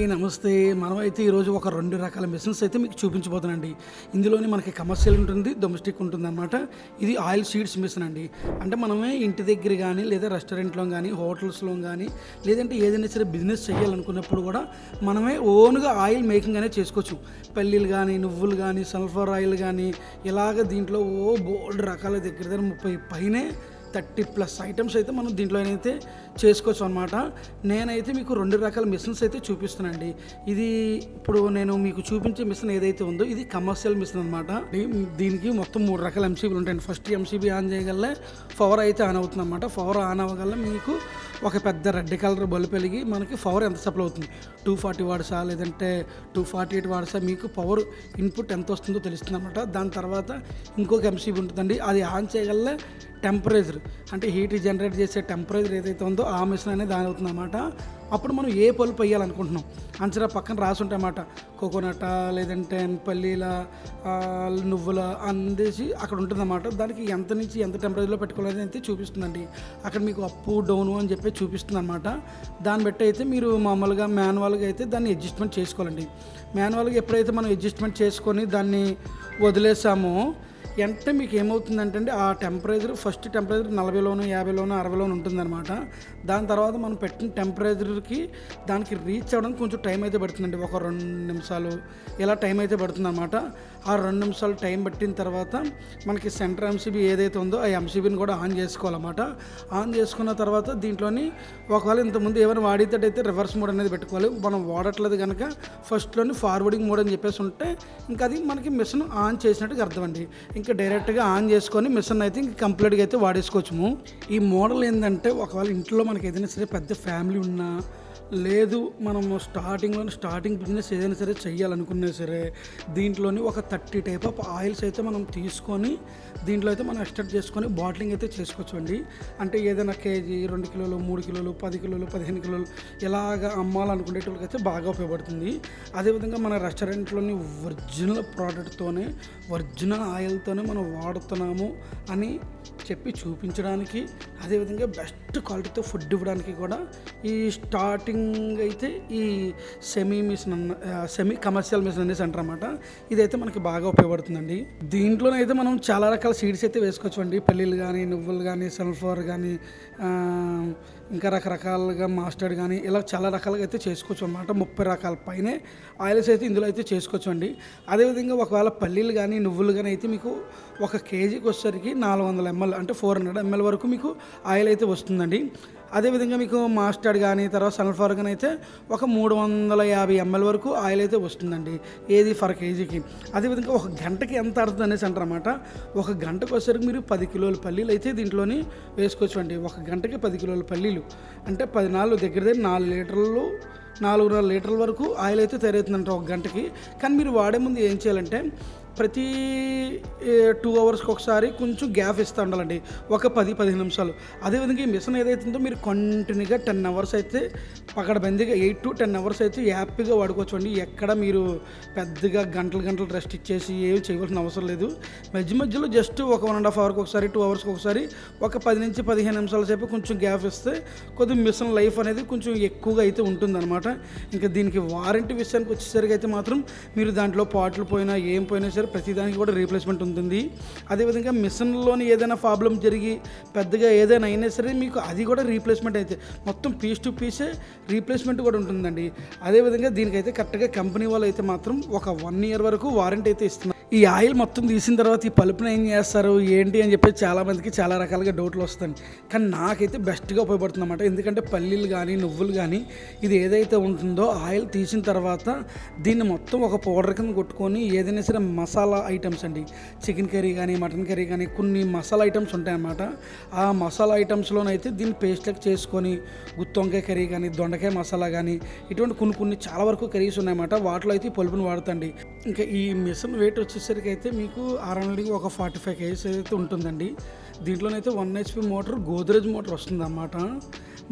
అందరికీ నమస్తే. మనమైతే ఈరోజు ఒక రెండు రకాల మిషన్స్ అయితే మీకు చూపించబోతున్నాండి ఇందులోని మనకి కమర్షియల్ ఉంటుంది డొమెస్టిక్ ఉంటుంది అనమాట ఇది ఆయిల్ సీడ్స్ మిషన్ అండి. అంటే మనమే ఇంటి దగ్గర కానీ లేదా రెస్టారెంట్లో కానీ హోటల్స్లో కానీ లేదంటే ఏదైనా సరే బిజినెస్ చేయాలనుకున్నప్పుడు కూడా మనమే ఓన్గా ఆయిల్ మేకింగ్ అనేది చేసుకోవచ్చు. పల్లీలు కానీ నువ్వులు కానీ సల్ఫర్ ఆయిల్ కానీ ఇలాగ దీంట్లో ఓ బోల్డ్ రకాల దగ్గర దగ్గర ముప్పై పైనే థర్టీ ప్లస్ ఐటమ్స్ అయితే మనం దీంట్లో అయితే చేసుకోవచ్చు అనమాట నేనైతే మీకు రెండు రకాల మిషన్స్ అయితే చూపిస్తానండి ఇది ఇప్పుడు నేను మీకు చూపించే మిషన్ ఏదైతే ఉందో ఇది కమర్షియల్ మిషన్ అనమాట దీనికి మొత్తం మూడు రకాల ఎంసీబీలు ఉంటాయండి. ఫస్ట్ ఎంసీబీ ఆన్ చేయగల పవర్ అయితే ఆన్ అవుతుంది అనమాట పవర్ ఆన్ అవ్వగల మీకు ఒక పెద్ద రెడ్ కలర్ బల్బ్ వెలిగి మనకి పవర్ ఎంత సప్లై అవుతుంది? టూ ఫార్టీ వాడ్సా లేదంటే టూ ఫార్టీ ఎయిట్ వాడ్సా మీకు పవర్ ఇన్పుట్ ఎంత వస్తుందో తెలుస్తుంది అనమాట దాని తర్వాత ఇంకొక ఎంసీబీ ఉంటుందండి. అది ఆన్ చేయగల టెంపరేచర్ అంటే హీట్ జనరేట్ చేసే టెంపరేచర్ ఏదైతే ఉందో ఆ మిషన్ అనేది దాని అవుతుందన్నమాట అప్పుడు మనం ఏ పలుపు వేయాలనుకుంటున్నాం? అంచనా పక్కన రాసి ఉంటాయన్నమాట కోకోనట్ లేదంటే పల్లీల నువ్వుల అందేసి అక్కడ ఉంటుందన్నమాట దానికి ఎంత నుంచి ఎంత టెంపరేచర్లో పెట్టుకోవాలని అయితే చూపిస్తుందండి. అక్కడ మీకు అప్పు డౌను అని చెప్పి చూపిస్తుంది అనమాట దాన్ని బట్టి అయితే మీరు మామూలుగా మాన్యువల్గా అయితే దాన్ని అడ్జస్ట్మెంట్ చేసుకోవాలండి. మాన్యువల్గా ఎప్పుడైతే మనం అడ్జస్ట్మెంట్ చేసుకొని దాన్ని వదిలేసామో వెంటనే మీకు ఏమవుతుందంటే ఆ టెంపరేచర్ ఫస్ట్ టెంపరేచర్ నలభైలోను యాభైలోను అరవైలోను ఉంటుందన్నమాట. దాని తర్వాత మనం పెట్టిన టెంపరేచర్కి దానికి రీచ్ అవ్వడానికి కొంచెం టైం అయితే పడుతుందండి ఒక రెండు నిమిషాలు ఇలా టైం అయితే పడుతుందన్నమాట. ఆ రెండు నిమిషాలు టైం పట్టిన తర్వాత మనకి సెంటర్ ఎంసీబీ ఏదైతే ఉందో ఆ ఎంసీబీని కూడా ఆన్ చేసుకోవాలన్నమాట. ఆన్ చేసుకున్న తర్వాత దీంట్లోని ఒకవేళ ఇంతకుముందు ఏమైనా వాడితేటైతే రివర్స్ మోడ్ అనేది పెట్టుకోవాలి. మనం వాడట్లేదు కనుక ఫస్ట్లోని ఫార్వర్డింగ్ మోడ్ అని చెప్పేసి ఉంటే ఇంకా అది మనకి మిషన్ ఆన్ చేసినట్టుగా అర్థం అండి ఇంకా డైరెక్ట్గా ఆన్ చేసుకొని మిషన్ అయితే ఇంక కంప్లీట్గా అయితే వాడేసుకోవచ్చు ఈ మోడల్ ఏంటంటే ఒకవేళ ఇంట్లో మనకి ఏదైనా సరే పెద్ద ఫ్యామిలీ ఉన్నా లేదు మనము స్టార్టింగ్లో స్టార్టింగ్ బిజినెస్ ఏదైనా సరే చేయాలనుకున్నా సరే దీంట్లోని ఒక థర్టీ టైప్ ఆఫ్ ఆయిల్స్ అయితే మనం తీసుకొని దీంట్లో అయితే మనం ఎక్స్ట్రాక్ట్ చేసుకొని బాటిలింగ్ అయితే చేసుకోవచ్చు అండి అంటే ఏదైనా కేజీ రెండు కిలోలు మూడు కిలోలు పది కిలోలు పదిహేను కిలోలు ఇలాగ అమ్మాలనుకునేటోళ్ళకి అయితే బాగా ఉపయోగపడుతుంది. అదేవిధంగా మన రెస్టారెంట్లోని ఒరిజినల్ ప్రోడక్ట్తోనే ఒరిజినల్ ఆయిల్తోనే మనం వాడుతున్నాము అని చెప్పి చూపించడానికి అదేవిధంగా బెస్ట్ క్వాలిటీతో ఫుడ్ ఇవ్వడానికి కూడా ఈ స్టార్టింగ్ అయితే ఈ సెమీ మిషన్ అన్న సెమీ కమర్షియల్ మిషన్ అనేసి అంటారు అనమాట ఇదైతే మనకి బాగా ఉపయోగపడుతుందండి. దీంట్లోనైతే మనం చాలా రకాల సీడ్స్ అయితే వేసుకోవచ్చు అండి పల్లీలు కానీ నువ్వులు కానీ సల్ఫర్ కానీ ఇంకా రకరకాలుగా మాస్టర్డ్ కానీ ఇలా చాలా రకాలుగా అయితే చేసుకోవచ్చు అనమాట ముప్పై రకాల పైనే ఆయిల్స్ అయితే ఇందులో అయితే చేసుకోవచ్చు అండి అదేవిధంగా ఒకవేళ పల్లీలు కానీ నువ్వులు కానీ అయితే మీకు ఒక కేజీకి వచ్చేసరికి నాలుగు వందల ఎంఎల్ అంటే ఫోర్ హండ్రెడ్ ఎంఎల్ వరకు మీకు ఆయిల్ అయితే వస్తుందండి. అదేవిధంగా మీకు మాస్టర్డ్ కానీ తర్వాత సల్ఫర్ కానీ అయితే ఒక మూడు వందల యాభై ఎంఎల్ వరకు ఆయిల్ అయితే వస్తుందండి ఏది ఫర్ కేజీకి. అదేవిధంగా ఒక గంటకి ఎంత అర్థం అనేసి అంటారనమాట ఒక గంటకు వచ్చేసరికి మీరు పది కిలోల పల్లీలు అయితే దీంట్లోని వేసుకోవచ్చు అండి ఒక గంటకి పది కిలోల పల్లీలు అంటే పది నాలుగు దగ్గర దగ్గర నాలుగు లీటర్లు నాలుగున్నర లీటర్ల వరకు ఆయిల్ అయితే తయారవుతుందంట ఒక గంటకి. కానీ మీరు వాడే ముందు ఏం చేయాలంటే ప్రతి టూ అవర్స్కి ఒకసారి కొంచెం గ్యాప్ ఇస్తూ ఉండాలండి. ఒక పది పదిహేను నిమిషాలు. అదేవిధంగా ఈ మిషన్ ఏదైతే ఉందో మీరు కంటిన్యూగా టెన్ అవర్స్ అయితే పకడబందీగా ఎయిట్ టు టెన్ అవర్స్ అయితే హ్యాపీగా వాడుకోవచ్చు అండి ఎక్కడ మీరు పెద్దగా గంటలు గంటలు రెస్ట్ ఇచ్చేసి ఏమి చేయవలసిన అవసరం లేదు. మధ్య మధ్యలో జస్ట్ ఒక వన్ అండ్ హాఫ్ అవర్కి ఒకసారి టూ అవర్స్కి ఒకసారి ఒక పది నుంచి పదిహేను నిమిషాల సేపు కొంచెం గ్యాప్ ఇస్తే కొద్దిగా మిషన్ లైఫ్ అనేది కొంచెం ఎక్కువగా అయితే ఉంటుందన్నమాట. ఇంకా దీనికి వారంటీ విషయానికి వచ్చేసరికి అయితే మాత్రం మీరు దాంట్లో పాటలు పోయినా ఏం పోయినా సరే ప్రతిదానికి కూడా రీప్లేస్మెంట్ ఉంటుంది. అదేవిధంగా మిషన్లోని ఏదైనా ప్రాబ్లం జరిగి పెద్దగా ఏదైనా అయినా సరే మీకు అది కూడా రీప్లేస్మెంట్ అయితే మొత్తం పీస్ టు పీసే రీప్లేస్మెంట్ కూడా ఉంటుందండి. అదేవిధంగా దీనికైతే కరెక్ట్గా కంపెనీ వాళ్ళు అయితే మాత్రం ఒక వన్ ఇయర్ వరకు వారంటీ అయితే ఇస్తున్నారు. ఈ ఆయిల్ మొత్తం తీసిన తర్వాత ఈ పలుపుని ఏం చేస్తారు ఏంటి అని చెప్పి చాలామందికి చాలా రకాలుగా డౌట్లు వస్తాయి. కానీ నాకైతే బెస్ట్గా ఉపయోగపడుతుంది అనమాట ఎందుకంటే పల్లీలు కానీ నువ్వులు కానీ ఇది ఏదైతే ఉంటుందో ఆయిల్ తీసిన తర్వాత దీన్ని మొత్తం ఒక పౌడర్ కింద కొట్టుకొని ఏదైనా సరే మసాలా ఐటమ్స్ అండి. చికెన్ కర్రీ కానీ మటన్ కర్రీ కానీ కొన్ని మసాలా ఐటమ్స్ ఉంటాయన్నమాట. ఆ మసాలా ఐటమ్స్లోనైతే దీన్ని పేస్ట్లకు చేసుకొని గుత్తొంకాయ కర్రీ కానీ దొండకాయ మసాలా కానీ ఇటువంటి కొన్ని కొన్ని చాలా వరకు కర్రీస్ ఉన్నాయన్నమాట. వాటిలో అయితే ఈ పలుపుని వాడుతండి. ఇంకా ఈ మిషన్ వెయిట్ వచ్చేసరికి అయితే మీకు అరౌండ్గా ఒక ఫార్టీ ఫైవ్ కేజీస్ అయితే ఉంటుందండి. దీంట్లోనైతే one HP motor Godrej motor వస్తుంది అన్నమాట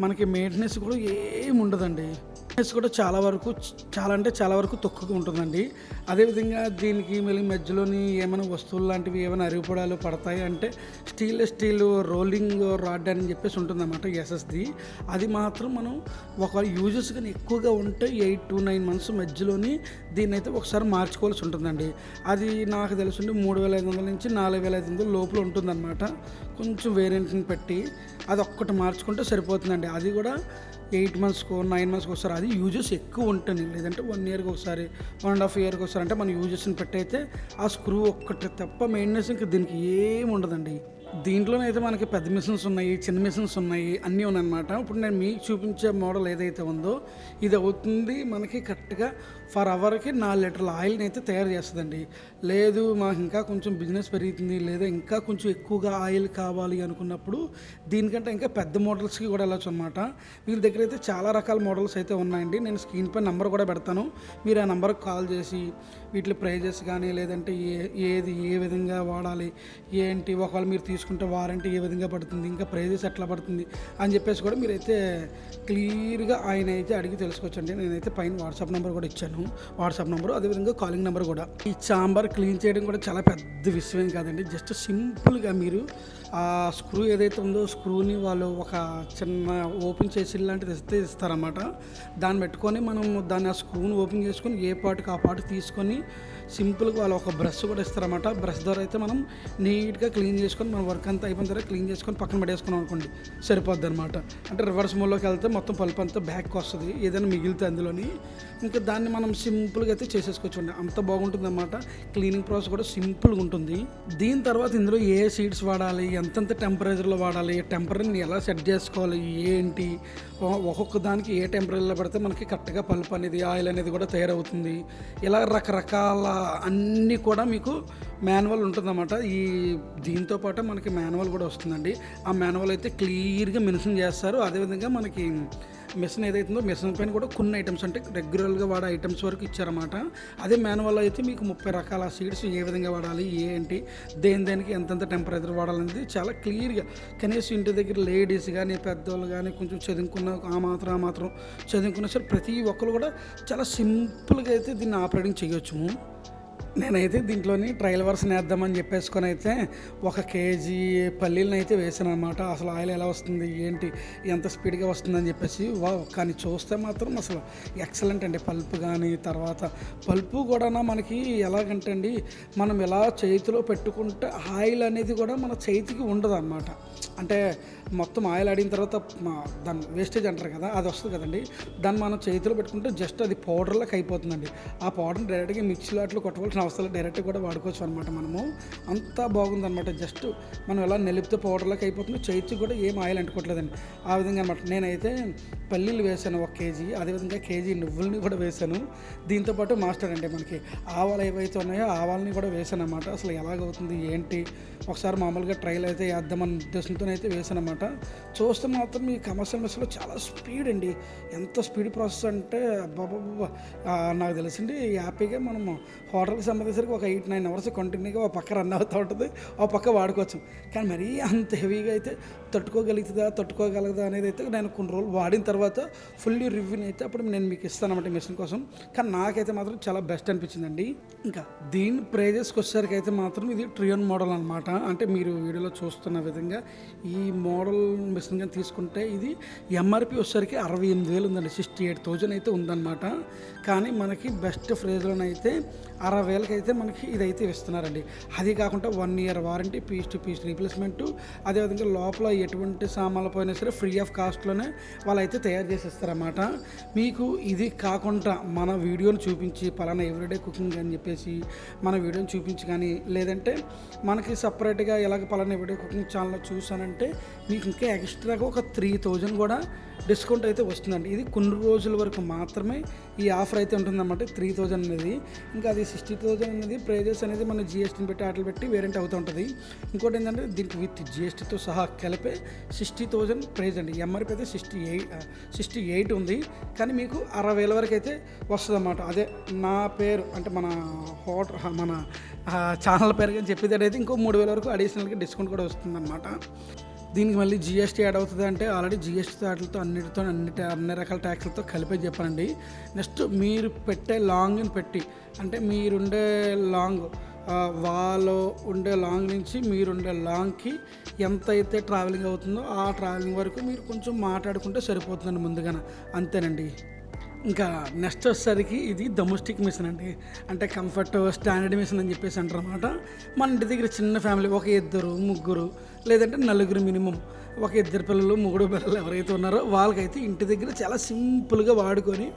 మనకి మెయింటెనెన్స్ కూడా ఏమి ఉండదండి. ప్రైస్ కూడా చాలా వరకు చాలా అంటే చాలా వరకు తక్కువగా ఉంటుందండి. అదేవిధంగా దీనికి మళ్ళీ మధ్యలోని ఏమైనా వస్తువులు లాంటివి ఏమైనా అరిగిపోడాలు పడతాయి అంటే స్టీల్ స్టీల్ రోలింగ్ రాడ్ అని చెప్పేసి ఉంటుందన్నమాట ఎస్ఎస్ది అది మాత్రం మనం ఒక యూజెస్ కానీ ఎక్కువగా ఉంటే ఎయిట్ టు నైన్ మంత్స్ మధ్యలోని దీన్ని అయితే ఒకసారి మార్చుకోవాల్సి ఉంటుందండి. అది నాకు తెలుసుండి మూడు వేల ఐదు వందల నుంచి నాలుగు వేల ఐదు వందల లోపల ఉంటుందన్నమాట. కొంచెం వేరియంట్ని పెట్టి అది ఒక్కటి మార్చుకుంటే సరిపోతుందండి. అది కూడా ఎయిట్ మంత్స్కో నైన్ మంత్స్కి ఒకసారి అది యూజెస్ ఎక్కువ ఉంటుంది. లేదంటే వన్ ఇయర్కి ఒకసారి వన్ అండ్ హాఫ్ ఇయర్కి ఒకసారి అంటే మన యూజెస్ని పెట్టయితే ఆ స్క్రూ ఒక్కటి తప్ప మెయింటెనెన్స్ ఇంకా దీనికి ఏమి ఉండదండి. దీంట్లోనైతే మనకి పెద్ద మిషన్స్ ఉన్నాయి చిన్న మిషన్స్ ఉన్నాయి అన్నీ ఉన్నాయన్నమాట. ఇప్పుడు నేను మీకు చూపించే మోడల్ ఏదైతే ఉందో ఇది అవుతుంది మనకి కరెక్ట్గా ఫర్ అవర్కి నాలుగు లీటర్ల ఆయిల్ని అయితే తయారు చేస్తుందండి. లేదు మాకు ఇంకా కొంచెం బిజినెస్ పెరుగుతుంది లేదా ఇంకా కొంచెం ఎక్కువగా ఆయిల్ కావాలి అనుకున్నప్పుడు దీనికంటే ఇంకా పెద్ద మోడల్స్కి కూడా వెళ్ళచ్చు అనమాట వీళ్ళ దగ్గర అయితే చాలా రకాల మోడల్స్ అయితే ఉన్నాయండి. నేను స్క్రీన్ పై నెంబర్ కూడా పెడతాను. మీరు ఆ నెంబర్కి కాల్ చేసి వీటి ప్రైజెస్ కానీ లేదంటే ఏ ఏది ఏ విధంగా వాడాలి ఏంటి ఒకవేళ మీరు తీసుకుంటే వారంటీ ఏ విధంగా పడుతుంది ఇంకా ప్రైజెస్ ఎట్లా పడుతుంది అని చెప్పేసి కూడా మీరైతే క్లియర్గా ఆయన అయితే అడిగి తెలుసుకోవచ్చండి. నేనైతే పైన వాట్సాప్ నెంబర్ కూడా ఇచ్చాను. వాట్సాప్ నెంబర్ అదేవిధంగా కాలింగ్ నెంబర్ కూడా. ఈ చాంబర్ క్లీన్ చేయడం కూడా చాలా పెద్ద విషయం కాదండి. జస్ట్ సింపుల్గా మీరు ఆ స్క్రూ ఏదైతే ఉందో స్క్రూని వాళ్ళు ఒక చిన్న ఓపెన్ చేసి లాంటిది ఇస్తే ఇస్తారన్నమాట. దాన్ని పెట్టుకొని మనం దాన్ని ఆ స్క్రూని ఓపెన్ చేసుకొని ఏ పాటుకి ఆ పాటు తీసుకొని సింపుల్గా వాళ్ళు ఒక బ్రష్ కూడా ఇస్తారన్నమాట. బ్రష్ ద్వారా అయితే మనం నీట్గా క్లీన్ చేసుకొని మన వర్క్ అంతా అయిపోయిన తర్వాత క్లీన్ చేసుకొని పక్కన పడేసుకున్నాం అనుకోండి సరిపోద్ది అనమాట అంటే రివర్స్ మోడ్లోకి వెళ్తే మొత్తం పలుపు అంతా బ్యాక్ వస్తుంది ఏదైనా మిగిలితే అందులోని. ఇంకా దాన్ని మనం సింపుల్గా అయితే చేసేసుకోవచ్చు అండి అంత బాగుంటుంది అనమాట క్లీనింగ్ ప్రాసెస్ కూడా సింపుల్గా ఉంటుంది. దీని తర్వాత ఇందులో ఏ సీడ్స్ వాడాలి ఎంతెంత టెంపరేచర్లో వాడాలి టెంపరీని ఎలా సెట్ చేసుకోవాలి ఏంటి ఒక్కొక్క దానికి ఏ టెంపరేచర్లో పెడితే మనకి కరెక్ట్గా పల్ప్ అనేది ఆయిల్ అనేది కూడా తయారవుతుంది. ఇలా రకరకాల అన్నీ కూడా మీకు మాన్యువల్ ఉంటుందన్నమాట. ఈ దీంతో పాటు మనకి మాన్యువల్ కూడా వస్తుందండి. ఆ మాన్యువల్ అయితే క్లియర్గా మెన్షన్ చేస్తారు. అదేవిధంగా మనకి మిషన్ ఏదైతుందో మిషన్ పైన కూడా కొన్ని ఐటమ్స్ అంటే రెగ్యులర్గా వాడే ఐటమ్స్ వరకు ఇచ్చారన్నమాట. అదే మాన్యువల్ అయితే మీకు ముప్పై రకాల సీడ్స్ ఏ విధంగా వాడాలి ఏంటి దేని దేనికి ఎంతెంత టెంపరేచర్ వాడాలనేది చాలా క్లియర్గా కనీసం ఇంటి దగ్గర లేడీస్ కానీ పెద్దవాళ్ళు కానీ కొంచెం చదువుకున్న ఆ మాత్రం ఆ మాత్రం చదువుకున్న సరే ప్రతి ఒక్కరు కూడా చాలా సింపుల్గా అయితే దీన్ని ఆపరేటింగ్ చేయొచ్చు నేనైతే దీంట్లోని ట్రయల్ వర్షన్ వేద్దామని చెప్పేసుకొని అయితే ఒక కేజీ పల్లీలను అయితే వేసాను అనమాట అసలు ఆయిల్ ఎలా వస్తుంది ఏంటి ఎంత స్పీడ్గా వస్తుందని చెప్పేసి వా కానీ చూస్తే మాత్రం అసలు ఎక్సలెంట్ అండి. పల్పు కానీ తర్వాత పల్పు కూడా మనకి ఎలాగంటే అండి మనం ఎలా చేతిలో పెట్టుకుంటే ఆయిల్ అనేది కూడా మన చేతికి ఉండదు అనమాట అంటే మొత్తం ఆయిల్ ఆడిన తర్వాత మా- వేస్టేజ్ అంటారు కదా అది వస్తుంది కదండి. దాన్ని మనం చేతిలో పెట్టుకుంటే జస్ట్ అది పౌడర్లకు అయిపోతుందండి. ఆ పౌడర్ని డైరెక్ట్గా మిక్సీలో అట్లా కొట్టవలసిన అవసరం డైరెక్ట్గా కూడా వాడుకోవచ్చు అనమాట మనము. అంతా బాగుందన్నమాట. జస్ట్ మనం ఎలా నిలిపితే పౌడర్లకు అయిపోతుంది చేతికి కూడా ఏం ఆయిల్ అంటుకోవట్లేదండి. ఆ విధంగా అనమాట నేనైతే పల్లీలు వేసాను ఒక కేజీ అదేవిధంగా కేజీ నువ్వుల్ని కూడా వేసాను దీంతోపాటు మాస్టర్ అంటే మనకి ఆవాలు ఏవైతే ఉన్నాయో ఆవాలని కూడా వేసాను అనమాట అసలు ఎలాగవుతుంది ఏంటి? ఒకసారి మామూలుగా ట్రైల్ అయితే వేద్దామన్న ఉద్దేశంతో అయితే వేసానమాట అనమాట చూస్తే మాత్రం ఈ కమర్షియల్ మెస్లో చాలా స్పీడ్ అండి. ఎంత స్పీడ్ ప్రాసెస్ అంటే అబ్బాబాబా నాకు తెలిసింది హ్యాపీగా మనం హోటల్కి సంబంధించరికి ఒక ఎయిట్ నైన్ అవర్స్ కంటిన్యూగా ఒక పక్క రన్ అవుతూ ఉంటుంది. ఒక పక్క వాడుకోవచ్చు. కానీ మరీ అంత హెవీగా అయితే తట్టుకోగలుగుతుందా తట్టుకోగలదా అనేది అయితే నేను కొన్ని రోజులు వాడిన తర్వాత ఫుల్లీ రివ్యూని అయితే అప్పుడు నేను మీకు ఇస్తాను మిషన్ కోసం. కానీ నాకైతే మాత్రం చాలా బెస్ట్ అనిపించిందండి. ఇంకా దీని ప్రైజెస్కి వచ్చేసరికి అయితే మాత్రం ఇది ట్రియోన్ మోడల్ అనమాట అంటే మీరు వీడియోలో చూస్తున్న విధంగా ఈ మోడల్ మిషన్ కానీ తీసుకుంటే ఇది ఎంఆర్పి వచ్చేసరికి అరవై ఎనిమిది వేలు ఉందండి సిక్స్టీ ఎయిట్ థౌజండ్ అయితే ఉందన్నమాట. కానీ మనకి బెస్ట్ ఫ్రేజ్లోనైతే అరవై వేలకి అయితే మనకి ఇదైతే ఇస్తున్నారండి. అది కాకుండా one year warranty piece to piece replacement అదేవిధంగా లోపల ఎటువంటి సామాన్లు పోయినా సరే ఫ్రీ ఆఫ్ కాస్ట్లోనే వాళ్ళైతే తయారు చేసేస్తారన్నమాట. మీకు ఇది కాకుండా మన వీడియోని చూపించి పలానా ఎవ్రీడే కుకింగ్ అని చెప్పేసి మన వీడియోని చూపించి కానీ లేదంటే మనకి సపరేట్గా ఎలాగ పలానా ఎవ్రీడే కుకింగ్ ఛానల్ చూసానంటే అంటే మీకు ఇంకా ఎక్స్ట్రాగా ఒక త్రీ థౌజండ్ కూడా డిస్కౌంట్ అయితే వస్తుందండి. ఇది కొన్ని రోజుల వరకు మాత్రమే ఈ ఆఫర్ అయితే ఉంటుందన్నమాట. త్రీ థౌజండ్ అనేది. ఇంకా అది సిక్స్టీ థౌజండ్ అనేది ప్రైజెస్ అనేది మన జిఎస్టీని పెట్టి ఆటలు పెట్టి వేరెంట్ అవుతూ ఉంటుంది. ఇంకోటి ఏంటంటే దీనికి విత్ జిఎస్టీతో సహా కలిపే సిక్స్టీ థౌజండ్ ప్రైజ్ అండి. ఎంఆర్పి అయితే సిక్స్టీ ఎయిట్ సిక్స్టీ ఎయిట్ ఉంది. కానీ మీకు అరవై వేల వరకు అయితే వస్తుంది అదే నా పేరు అంటే మన హోటల్ మన ఛానల్ పేరు కానీ చెప్పేది అయితే ఇంకో మూడు వేల వరకు అడిషనల్గా డిస్కౌంట్ కూడా వస్తుందన్నమాట. దీనికి మళ్ళీ జిఎస్టీ యాడ్ అవుతుంది అంటే ఆల్రెడీ జిఎస్టీ వాటితో అన్నిటితో అన్నిటి అన్ని రకాల ట్యాక్స్లతో కలిపే చెప్పండి నెక్స్ట్ మీరు పెట్టే లాంగ్ని పెట్టి అంటే మీరుండే లాంగ్ వాలో వాళ్ళు ఉండే లాంగ్ నుంచి మీరుండే లాంగ్కి ఎంత అయితే ట్రావెలింగ్ అవుతుందో ఆ ట్రావెలింగ్ వరకు మీరు కొంచెం మాట్లాడుకుంటే సరిపోతుందండి ముందుగానే. అంతేనండి. ఇంకా నెక్స్ట్ వచ్చేసరికి ఇది డొమెస్టిక్ మిషన్ అండి. అంటే కంఫర్ట్ స్టాండర్డ్ మిషన్ అని చెప్పేసి అంటారు అనమాట మన ఇంటి దగ్గర చిన్న ఫ్యామిలీ ఒక ఇద్దరు ముగ్గురు లేదంటే నలుగురు మినిమం ఒక ఇద్దరు పిల్లలు మూడు పిల్లలు ఎవరైతే ఉన్నారో వాళ్ళకైతే ఇంటి దగ్గర చాలా సింపుల్గా వాడుకొని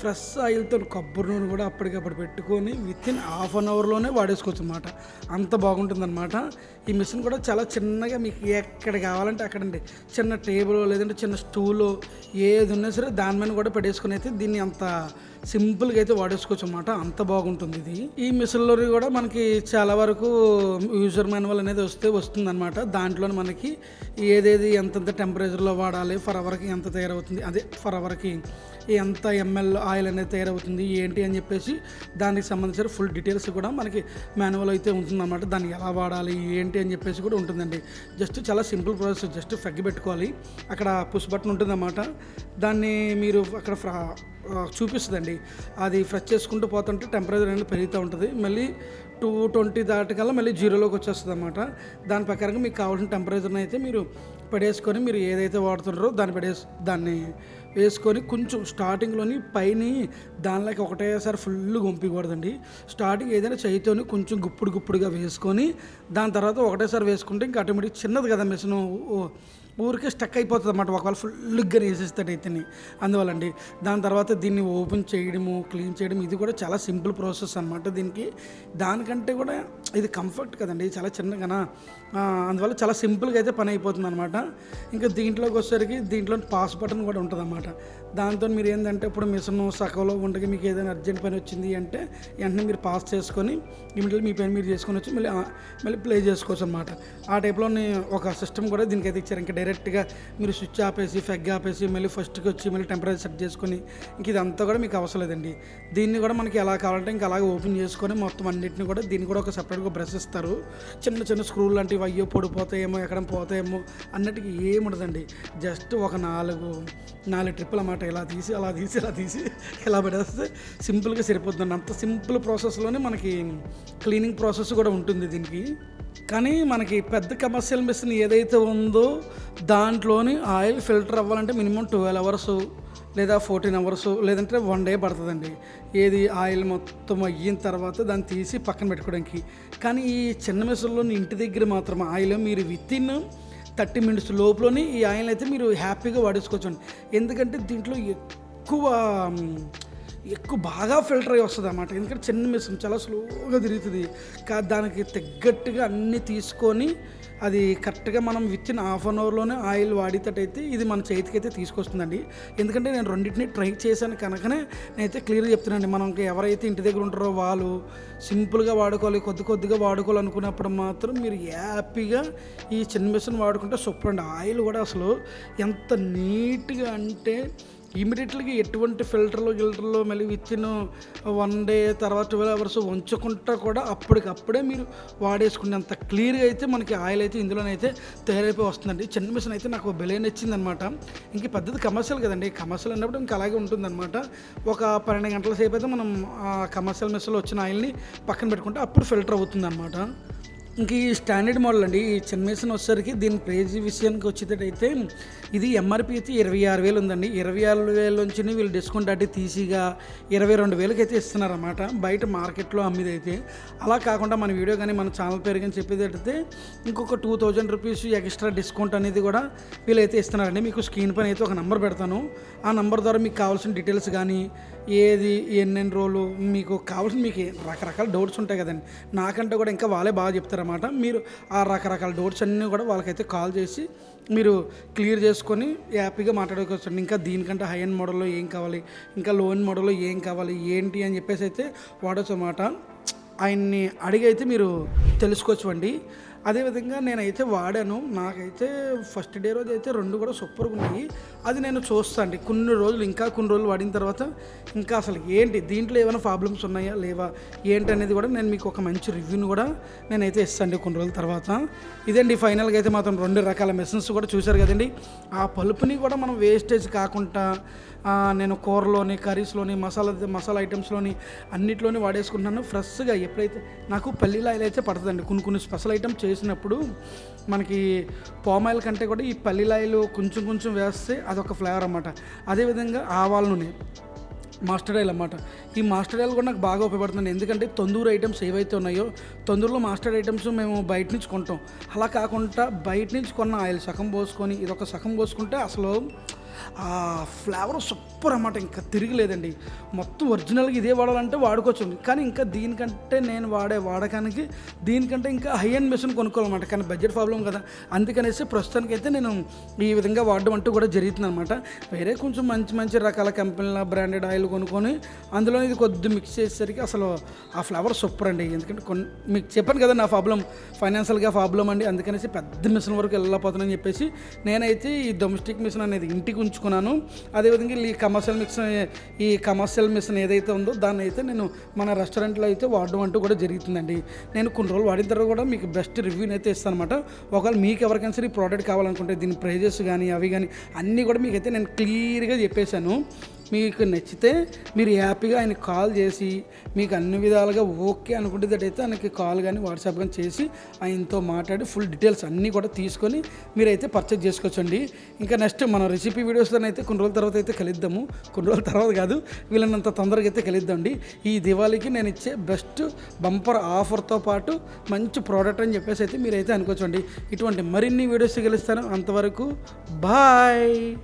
ఫ్రెష్ ఆయిల్తో కొబ్బరి నూనె కూడా అప్పటికప్పుడు పెట్టుకొని విత్ ఇన్ హాఫ్ అన్ అవర్లోనే వాడేసుకోవచ్చు అనమాట అంత బాగుంటుందన్నమాట. ఈ మిషన్ కూడా చాలా చిన్నగా మీకు ఎక్కడ కావాలంటే అక్కడండి. చిన్న టేబుల్ లేదంటే చిన్న స్టూలు ఏది ఉన్నా సరే దాని మీద కూడా పెట్టేసుకుని అయితే దీన్ని అంత సింపుల్గా అయితే వాడేసుకోవచ్చు అనమాట అంత బాగుంటుంది ఇది. ఈ మిషన్లో కూడా మనకి చాలా వరకు యూజర్ మాన్యువల్ అనేది వస్తే వస్తుంది అనమాట దాంట్లో మనకి ఏదేది ఎంతెంత టెంపరేచర్లో వాడాలి ఫర్ అవర్కి ఎంత తయారవుతుంది అదే ఫర్ అవర్కి ఎంత ఎంఎల్ ఆయిల్ అనేది తయారవుతుంది ఏంటి అని చెప్పేసి దానికి సంబంధించిన ఫుల్ డీటెయిల్స్ కూడా మనకి మాన్యువల్ అయితే ఉంటుందన్నమాట. దాన్ని ఎలా వాడాలి ఏంటి అని చెప్పేసి కూడా ఉంటుందండి. జస్ట్ చాలా సింపుల్ ప్రాసెస్ జస్ట్ ఫగ్గి పెట్టుకోవాలి. అక్కడ పుష్ బటన్ ఉంటుందన్నమాట. దాన్ని మీరు అక్కడ ఫ్రా చూపిస్తుందండి. అది ఫ్రెష్ చేసుకుంటూ పోతుంటే టెంపరేచర్ అనేది పెరుగుతూ ఉంటుంది. మళ్ళీ టూ ట్వంటీ దాటికల్లా మళ్ళీ జీరోలోకి వచ్చేస్తుంది అనమాట దాని ప్రకారంగా మీకు కావాల్సిన టెంపరేచర్ని అయితే మీరు పడేసుకొని మీరు ఏదైతే వాడుతున్నారో దాన్ని పడేసి దాన్ని వేసుకొని కొంచెం స్టార్టింగ్లోని పైన దానిలోకి ఒకటేసారి ఫుల్ గొంపికూడదండి స్టార్టింగ్ ఏదైనా చేయితోని కొంచెం గుప్పుడు గుప్పుడుగా వేసుకొని దాని తర్వాత ఒకటేసారి వేసుకుంటే ఇంకా ఆటోమేటిక్ చిన్నది కదా మిషన్. ఊరికే స్టక్ అయిపోతుంది అన్నమాట ఒకవేళ ఫుల్గా వేసేస్తాడు అందువల్ల అండి దాని తర్వాత దీన్ని ఓపెన్ చేయడము క్లీన్ చేయడం ఇది కూడా చాలా సింపుల్ ప్రాసెస్ అనమాట దీనికి. దానికంటే కూడా ఇది కంఫర్ట్ కదండి చాలా చిన్నగానా అందువల్ల చాలా సింపుల్గా అయితే పని అయిపోతుంది అనమాట ఇంకా దీంట్లోకి వచ్చేసరికి దీంట్లో పాస్ బటన్ కూడా ఉంటుంది దాంతో మీరు ఏంటంటే ఇప్పుడు మిషన్ సగంలో ఉండగా మీకు ఏదైనా అర్జెంట్ పని వచ్చింది అంటే వెంటనే మీరు పాస్ చేసుకొని ఇమీడియట్లీ మీ పని మీరు చేసుకొని వచ్చి మళ్ళీ మళ్ళీ ప్లే చేసుకోవచ్చు అనమాట ఆ టైప్లోని ఒక సిస్టమ్ కూడా దీనికి అయితే ఇచ్చారు. ఇంకా డైరెక్ట్గా మీరు స్విచ్ ఆపేసి ఫెగ్ ఆపేసి మళ్ళీ ఫస్ట్కి వచ్చి మళ్ళీ టెంపరేచర్ సెట్ చేసుకొని ఇంక ఇదంతా కూడా మీకు అవసరం లేదండి. దీన్ని కూడా మనకి ఎలా కావాలంటే ఇంకా అలాగే ఓపెన్ చేసుకొని మొత్తం అన్నింటిని కూడా దీన్ని కూడా ఒక సపరేట్గా బ్రష్ ఇస్తారు. చిన్న చిన్న స్క్రూలు లాంటివి అయ్యో పొడిపోతాయేమో ఎక్కడ పోతాయేమో అన్నట్టుగా ఏముండదండి జస్ట్ ఒక నాలుగు నాలుగు ట్రిప్పులు అన్నమాట ఇలా తీసి అలా తీసి ఇలా తీసి ఇలా పెడేస్తే సింపుల్గా సరిపోతుంది అంత సింపుల్ ప్రాసెస్లోనే మనకి క్లీనింగ్ ప్రాసెస్ కూడా ఉంటుంది దీనికి. కానీ మనకి పెద్ద కమర్షియల్ మిషన్ ఏదైతే ఉందో దాంట్లోని ఆయిల్ ఫిల్టర్ అవ్వాలంటే మినిమం ట్వెల్వ్ అవర్స్ లేదా ఫోర్టీన్ అవర్స్ లేదంటే వన్ డే పడుతుందండి. ఏది ఆయిల్ మొత్తం అయ్యిన తర్వాత దాన్ని తీసి పక్కన పెట్టుకోవడానికి. కానీ ఈ చిన్న మిషన్లో ఇంటి దగ్గర మాత్రం ఆయిల్ మీరు విత్ ఇన్ థర్టీ మినిట్స్ లోపలనే ఈ ఆయిల్ అయితే మీరు హ్యాపీగా వాడేసుకోవచ్చు ఎందుకంటే దీంట్లో ఎక్కువ ఎక్కువ బాగా ఫిల్టర్ అయ్యి వస్తుంది అన్నమాట. ఎందుకంటే చిన్న మిషన్ చాలా స్లోగా తిరుగుతుంది. కా దానికి తగ్గట్టుగా అన్నీ తీసుకొని అది కరెక్ట్గా మనం విత్ ఇన్ హాఫ్ అన్ అవర్లోనే ఆయిల్ వాడేటట్టయితే ఇది మన చేతికి అయితే తీసుకొస్తుందండి. ఎందుకంటే నేను రెండింటిని ట్రై చేశాను కనుకనే నేనైతే క్లియర్గా చెప్తున్నానండి. మనం ఇంకా ఎవరైతే ఇంటి దగ్గర ఉంటారో వాళ్ళు సింపుల్గా వాడుకోవాలి కొద్ది కొద్దిగా వాడుకోవాలనుకున్నప్పుడు మాత్రం మీరు హ్యాపీగా ఈ చిన్న మిషన్ వాడుకుంటే సూపర్ అండి. ఆయిల్ కూడా అసలు ఎంత నీట్గా అంటే ఇమీడియట్లీగా ఎటువంటి ఫిల్టర్లో గిల్టర్లు మళ్ళీ విత్ ఇన్ వన్ డే తర్వాత ట్వెల్వ్ అవర్స్ ఉంచకుండా కూడా అప్పటికప్పుడే మీరు వాడేసుకునేంత క్లియర్గా అయితే మనకి ఆయిల్ అయితే ఇందులోనైతే తయారైపోయి వస్తుందండి. చిన్న మిషన్ అయితే నాకు బెలే నచ్చింది అనమాట ఇంక పద్ధతి కమర్షియల్ కదండి. కమర్షియల్ అన్నప్పుడు ఇంకా అలాగే ఉంటుందన్నమాట. ఒక పన్నెండు గంటల సేపు అయితే మనం ఆ కమర్షియల్ మిషన్లో వచ్చిన ఆయిల్ని పక్కన పెట్టుకుంటే అప్పుడు ఫిల్టర్ అవుతుందన్నమాట. ఇంక ఈ స్టాండర్డ్ మోడల్ అండి. ఈ చిన్న వచ్చేసరికి దీని ప్రైజ్ విషయానికి వచ్చేటట్టయితే ఇది ఎంఆర్పి అయితే ఇరవై ఆరు వేలు ఉందండి. ఇరవై ఆరు వేల నుంచి వీళ్ళు డిస్కౌంట్ అంటే తీసిగా ఇరవై రెండు వేలకి అయితే ఇస్తున్నారన్నమాట. బయట మార్కెట్లో అమ్మేది అయితే అలా కాకుండా మన వీడియో కానీ మన ఛానల్ పేరు కానీ చెప్పేది అయితే ఇంకొక two thousand rupees extra discount అనేది కూడా వీళ్ళైతే ఇస్తున్నారండి. మీకు స్క్రీన్ పైన అయితే ఒక నెంబర్ పెడతాను. ఆ నెంబర్ ద్వారా మీకు కావాల్సిన డీటెయిల్స్ కానీ ఏది ఎన్నెన్ని రోజులు మీకు కావాల్సిన మీకు రకరకాల డౌట్స్ ఉంటాయి కదండి. నాకంటే కూడా ఇంకా వాళ్ళే బాగా చెప్తారన్నమాట. మీరు ఆ రకరకాల డౌట్స్ అన్నీ కూడా వాళ్ళకైతే కాల్ చేసి మీరు క్లియర్ చేసుకొని హ్యాపీగా మాట్లాడుకోవచ్చు ఇంకా దీనికంటే హై అండ్ మోడల్లో ఏం కావాలి ఇంకా లోన్ మోడల్లో ఏం కావాలి ఏంటి అని చెప్పేసి అయితే వాడచ్చు అన్నమాట. ఆయన్ని అడిగి అయితే మీరు తెలుసుకోవచ్చు అండి అదేవిధంగా నేనైతే వాడాను. నాకైతే ఫస్ట్ డే రోజు అయితే రెండు కూడా సూపర్గా ఉన్నాయి. అది నేను చూస్తాను అండి. కొన్ని రోజులు ఇంకా కొన్ని రోజులు వాడిన తర్వాత ఇంకా అసలు ఏంటి? దీంట్లో ఏమైనా ప్రాబ్లమ్స్ ఉన్నాయా? లేవా? ఏంటి అనేది కూడా నేను మీకు ఒక మంచి రివ్యూని కూడా నేనైతే ఇస్తాను కొన్ని రోజుల తర్వాత. ఇదండి ఫైనల్గా అయితే మాత్రం రెండు రకాల మెషిన్స్ కూడా చూశారు కదండి. ఆ పలుపుని కూడా మనం వేస్టేజ్ కాకుండా నేను కూరలోని కర్రీస్లోని మసాలా మసాలా ఐటమ్స్లోని అన్నిట్లోని వాడేసుకుంటున్నాను. ఫ్రెష్గా ఎప్పుడైతే నాకు పల్లీల ఆయిల్ అయితే పడుతుందండి. కొన్ని కొన్ని స్పెషల్ ఐటమ్ చేసినప్పుడు మనకి పామ్ ఆయిల్ కంటే కూడా ఈ పల్లీల ఆయిల్ కొంచెం కొంచెం వేస్తే అదొక ఫ్లేవర్ అనమాట అదేవిధంగా ఆవాల నూనె మాస్టర్ ఆయిల్ అన్నమాట. ఈ మాస్టర్ ఆయిల్ కూడా నాకు బాగా ఉపయోగపడుతుంది. ఎందుకంటే తొందూరు ఐటమ్స్ ఏవైతే ఉన్నాయో తొందూరులో మాస్టర్డ్ ఐటమ్స్ మేము బయట నుంచి కొంటాం. అలా కాకుండా బయట నుంచి కొన్న ఆయిల్ సగం పోసుకొని ఒక సగం పోసుకుంటే అసలు ఆ ఫ్లేవర్ సూపర్ అన్నమాట. ఇంకా తిరగలేదండి. మొత్తం ఒరిజినల్గా ఇదే వాడాలంటే వాడుకోవచ్చు కానీ ఇంకా దీనికంటే నేను వాడే వాడకానికి దీనికంటే ఇంకా హై అండ్ మిషన్ కొనుక్కోవాలన్నమాట. కానీ బడ్జెట్ ప్రాబ్లం కదా. అందుకనేసి ప్రస్తుతానికి అయితే నేను ఈ విధంగా వాడడం అంటూ కూడా జరుగుతుంది అనమాట వేరే కొంచెం మంచి మంచి రకాల కంపెనీల బ్రాండెడ్ ఆయిల్ కొనుక్కొని అందులో ఇది కొద్ది మిక్స్ చేసేసరికి అసలు ఆ ఫ్లేవర్ సూపర్ అండి. ఎందుకంటే కొన్ని మీకు చెప్పాను కదా నా ప్రాబ్లం ఫైనాన్షియల్గా ప్రాబ్లం అండి. అందుకనేసి పెద్ద మిషన్ వరకు వెళ్ళకపోతున్నానని చెప్పేసి నేనైతే ఈ డొమెస్టిక్ మిషన్ అనేది ఇంటికి ఉంచుకున్నాను అదేవిధంగా ఈ కమర్షియల్ మిషన్ ఈ కమర్షియల్ మిషన్ ఏదైతే ఉందో దాన్ని అయితే నేను మన రెస్టారెంట్లో అయితే వాడడం అంటూ కూడా జరుగుతుందండి. నేను కొన్ని రోజులు వాడిన తర్వాత కూడా మీకు బెస్ట్ రివ్యూని అయితే ఇస్తాను అనమాట ఒకవేళ మీకు ఎవరికైనా సరే ఈ ప్రోడక్ట్ కావాలనుకుంటే దీని ప్రైజెస్ కానీ అవి కానీ అన్నీ కూడా మీకైతే నేను క్లియర్గా చెప్పేశాను. మీకు నచ్చితే మీరు హ్యాపీగా ఆయన కాల్ చేసి మీకు అన్ని విధాలుగా ఓకే అనుకుంటేటైతే ఆయనకి కాల్ కానీ వాట్సాప్ కానీ చేసి ఆయనతో మాట్లాడి ఫుల్ డీటెయిల్స్ అన్నీ కూడా తీసుకొని మీరైతే పర్చేజ్ చేసుకోవచ్చండి. ఇంకా నెక్స్ట్ మన రెసిపీ వీడియోస్లో అయితే కొన్ని రోజుల తర్వాత అయితే కలుద్దాము. కొన్ని రోజుల తర్వాత కాదు వీళ్ళనంత తొందరగా అయితే కలుద్దామండి. ఈ దివాళీకి నేను ఇచ్చే బెస్ట్ బంపర్ ఆఫర్తో పాటు మంచి ప్రోడక్ట్ అని చెప్పేసి అయితే మీరైతే అనుకోవచ్చండి. ఇటువంటి మరిన్ని వీడియోస్ కలుస్తాను. అంతవరకు బాయ్